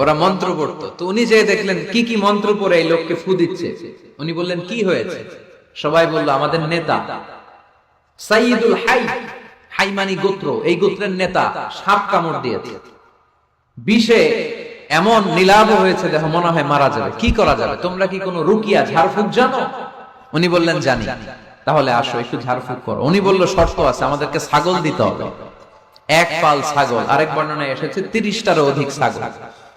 ওরা মন্ত্র পড়তো। তো উনি যে দেখলেন, কি কি মন্ত্র পরে এই লোককে ফু দিচ্ছে? উনি বললেন, কি হয়েছে? সবাই বলল, আমাদের নেতা। সাইদুল হাই, হাইমানি গোত্র, এই গোত্রের নেতা সাপ কামড় দিয়েছে। বিষে এমন নীলাভ হয়েছে, দেখো, মনে হয় মারা যাবে। কি করা যাবে? তোমরা কি কোনো রুকিয়া ঝাড়ফুঁক জানো? উনি বললেন, জানি। তাহলে আসো, একটু ঝাড়ফুঁক করো। উনি বলল, শর্ত আছে, আমাদেরকে ছাগল দিতে হবে। এক পাল ছাগল, আরেক বর্ণনায় এসেছে, তিরিশটারও অধিক ছাগল।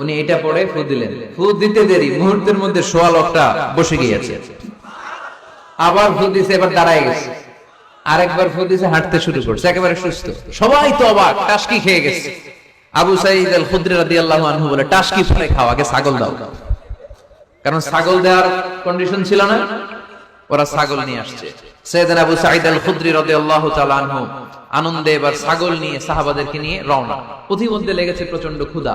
উনি এটা পড়ে ফু দিলেন। ফু দিতে দেরি, মুহূর্তের মধ্যে সোয়া লোকটা বসে গিয়েছে। আবার ফু দিছে, এবার দাঁড়ায় গেছে। আরেকবার ফু দিছে, হাঁটতে শুরু করছে, একেবারে সুস্থ। সবাই তো অবাক, টাসকি খেয়ে গেছে। আবু সাইদ আল খুদরি রাদিয়াল্লাহু আনহু বলে, টাসকি ফলে খাও, আগে ছাগল দাও। কারণ ছাগল দেওয়ার কন্ডিশন ছিল না, ওরা ছাগল নিয়ে আসছে। সৈয়দনা আবু সাইদ আল খুদরি রাদিয়াল্লাহু তাআলা আনহু আনন্দে এবার ছাগল নিয়ে, সাহাবাদেরকে নিয়ে রওনা। পথিমধ্যে লেগেছে প্রচণ্ড ক্ষুধা।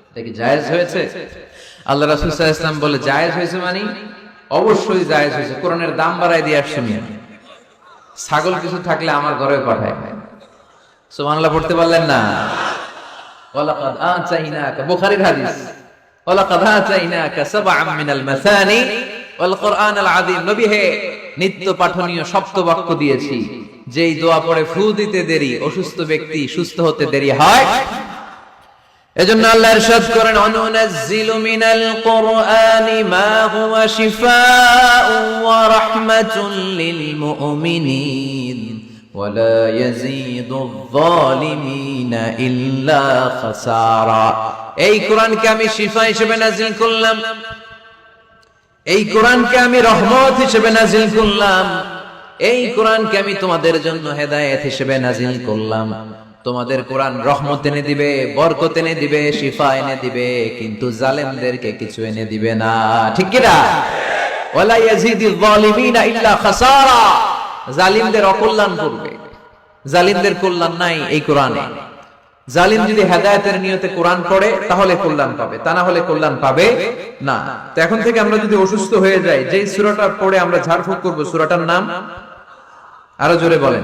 এটা কি জায়েজ হয়েছে? আল্লাহ রাসুল বলে, জায়েজ হয়েছে মানে? অবশ্যই জায়েজ হয়েছে। কোরআনের দাম বাড়ায় দিয়ে ছাগল কিছু থাকলে আমার ঘরে পাঠায়। পড়তে পারলেন না? নিত্য পাঠনীয় দিয়েছি। যেই দোয়া পড়ে, ফু দিতে দেরি, অসুস্থ ব্যক্তি সুস্থ হতে দেরি হয়। এজন্য আল্লাহ ইরশাদ করেন অনুনাজ্জিলু মিনাল কোরআনি মা হুয়া শিফাউন ওয়া রাহমাতুল লিল মুমিনিন ولا يزيد الظالمين إلا خسارا এই কোরআনকে আমি শিফা হিসেবে নাজিল করলাম এই কোরআনকে আমি রহমত হিসেবে নাজিল করলাম এই কোরআনকে আমি তোমাদের জন্য হেদায়েত হিসেবে নাজিল করলাম তোমাদের কোরআন রহমত এনে দিবে, বরকত এনে দিবে, শিফা এনে দিবে, কিন্তু জালেমদেরকে কিছু এনে দিবে না। ঠিক কি না? ওয়ালা ইয়াজিদিল যালিমিনা ইল্লা খাসারা। জালিমদের অকল্যাণ করবে। জালিমদের কল্যাণ নাই এই কোরআনে। জালিম যদি হেদায়েতের কোরআন পড়ে, তাহলে কল্যাণ পাবে, তা না হলে কল্যাণ পাবে না। এখন থেকে আমরা যদি অসুস্থ হয়ে যাই পড়ে আমরা ঝাড়ফুঁক করব, সূরাটার নাম? আরও জোরে বলেন।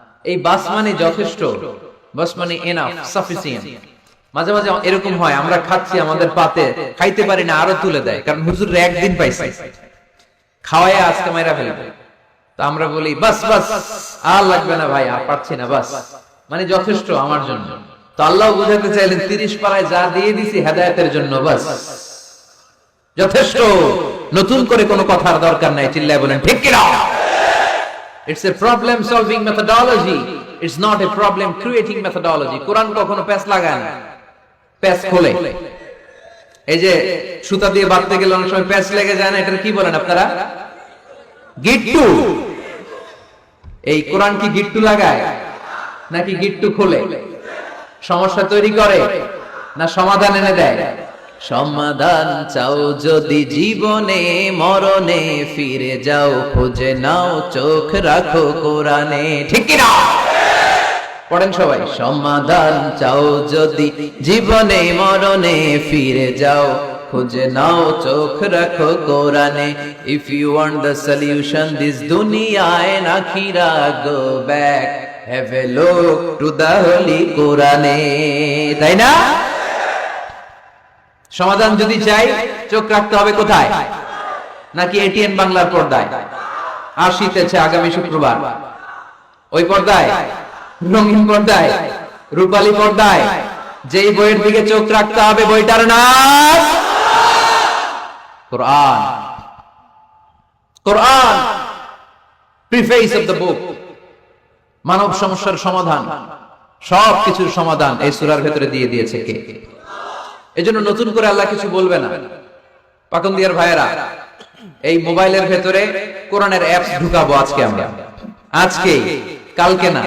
এই বাস মানে যথেষ্ট, বাস মানে এনাফ সাফিসিয়েন্ট মাঝে মাঝে এরকম হয়, আমরা খাচ্ছি, আমাদের পাতে, খাইতে পারি না, আরও তুলে দেয়, কারণ হুজুর একদিন পাইছে। খাওয়ায় আজকে মাইরা ফেলবে। তো আমরা বলি, বাস বাস, আর লাগবে না ভাই, আর পাচ্ছি না, বাস। মানে যথেষ্ট আমার জন্য। তো আল্লাহ বুঝাতে চাইলেন, তিরিশ পাড়ায় যা দিয়ে দিছি, হেদায়তের জন্য, বাস। যথেষ্ট। নতুন করে কোনো কথার দরকার নাই, চিল্লায় বলেন, ঠিক কিনা? It's a problem solving methodology it's not a problem creating methodology Quran কখনো প্যাচ লাগায় না। প্যাচ খোলে। এই যে সুতা দিয়ে বাঁধতে গেলে অনেক সময় প্যাচ লেগে যায় না এটা কি বলেন আপনারা? গিট্টু এই কোরআন কি গিট্টু লাগায়? নাকি গিট্টু খোলে? সমস্যা তৈরি করে না সমাধান এনে দেয়? সমাধান চাও যদি জীবনে, মরণে ফিরে যাও, খুঁজে নাও, চোখ রাখো কোরআনে। ঠিক না পড়েন সবাই। সমাধান চাও যদি জীবনে, মরণে ফিরে যাও, খুঁজে নাও, চোখ রাখো কোরআনে। If you want the solution this দুনিয়ায় না খিরা go back have a look to the holy কোরআনে তাই না? সমাধান যদি চাই, চোখ রাখতে হবে কোথায়? নাকি এটিএন বাংলার পর্দায়? আসিতেছে আগামী শুক্রবার। ওই পর্দায়? রঙিন পর্দায়? রূপালী পর্দায়? যেই বইয়ের দিকে চোখ রাখতে হবে বইটার নাম কোরআন। কোরআন। প্রিফেস অফ দ্য বুক মানব সমস্যার সমাধান। সব কিছুর সমাধান এই সূরার ভেতরে দিয়ে দিয়েছে কে? এজন্য নতুন করে আল্লাহ কিছু বলবে না। পাকন দিয়ার ভাইয়েরা, এই মোবাইলের ভেতরে কোরআনের অ্যাপস ঢুকাবো আজকে আমরা। আজকে, কালকে না।